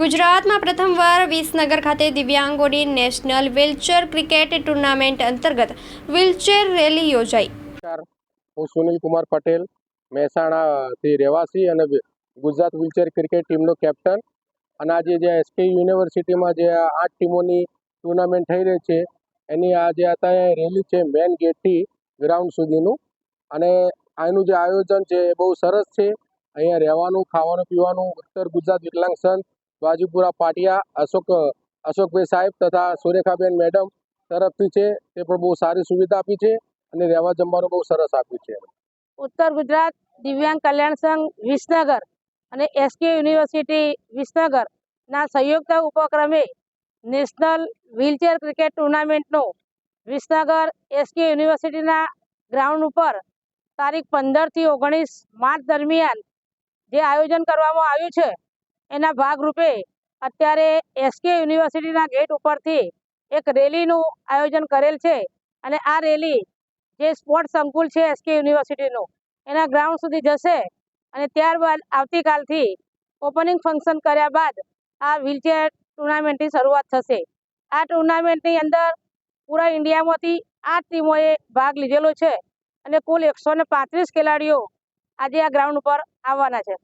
ગુજરાતમાં પ્રથમવાર વિસનગર ખાતે દિવ્યાંગોની નેશનલ વ્હીલચેર ક્રિકેટ ટુર્નામેન્ટ અંતર્ગત વ્હીલચેર રેલી યોજાઈ. હું સુનિલ કુમાર પટેલ, મહેસાણાથી રહેવાસી અને ગુજરાત વ્હીલચેર ક્રિકેટ ટીમનો કેપ્ટન. અને આજે જે એસપી યુનિવર્સિટીમાં જે આઠ ટીમોની ટુર્નામેન્ટ થઈ રહી છે, એની આજે અત્યારે રેલી છે મેન ગેટથી ગ્રાઉન્ડ સુધીનું. અને આનું જે આયોજન છે એ બહુ સરસ છે. અહીંયા રહેવાનું, ખાવાનું પીવાનું, ઉત્તર ગુજરાત વિકલાંગ સંઘ વાજીપુરા પાટિયા, અશોક, અશોકભાઈ સાહેબ તથા સુરેખાબેન મેડમ તરફથી છે. તે પણ બહુ સારી સુવિધા આપી છે અને રહેવા જમવાનું બહુ સરસ આપ્યું છે. ઉત્તર ગુજરાત દિવ્યાંગ કલ્યાણ સંઘ વિસનગર અને એસકે યુનિવર્સિટી વિસનગરના સંયુક્ત ઉપક્રમે નેશનલ વ્હીલચેર ક્રિકેટ ટુર્નામેન્ટનું વિસનગર એસકે યુનિવર્સિટીના ગ્રાઉન્ડ ઉપર તારીખ પંદરથી ઓગણીસ માર્ચ દરમિયાન જે આયોજન કરવામાં આવ્યું છે એના ભાગરૂપે અત્યારે એસકે યુનિવર્સિટીના ગેટ ઉપરથી એક રેલીનું આયોજન કરેલ છે અને આ રેલી જે સ્પોર્ટ સંકુલ છે એસકે યુનિવર્સિટીનું, એના ગ્રાઉન્ડ સુધી જશે અને ત્યારબાદ આવતીકાલથી ઓપનિંગ ફંક્શન કર્યા બાદ આ વ્હીલચેર ટુર્નામેન્ટની શરૂઆત થશે. આ ટુર્નામેન્ટની અંદર પૂરા ઇન્ડિયામાંથી આઠ ટીમોએ ભાગ લીધેલો છે અને કુલ એકસો ખેલાડીઓ આજે આ ગ્રાઉન્ડ ઉપર આવવાના છે.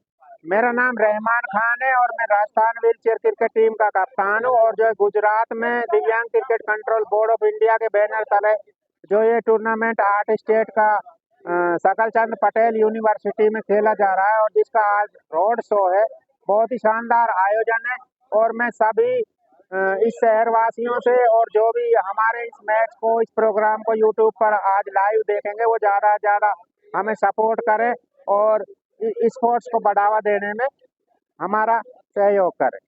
मेरा नाम रहमान खान है और मैं Rajasthan wheelchair cricket team का कप्तान हूँ और जो है गुजरात में दिव्यांग cricket control board of India के बैनर तले जो ये टूर्नामेंट आठ स्टेट का सकल चंद पटेल यूनिवर्सिटी में खेला जा रहा है और जिसका आज रोड शो है। बहुत ही शानदार आयोजन है और मैं सभी इस शहर वासियों से और जो भी हमारे इस मैच को, इस प्रोग्राम को यूट्यूब पर आज लाइव देखेंगे, वो ज़्यादा से ज़्यादा हमें सपोर्ट करें और इ- स्पोर्ट्स को बढ़ावा देने में हमारा सहयोग करें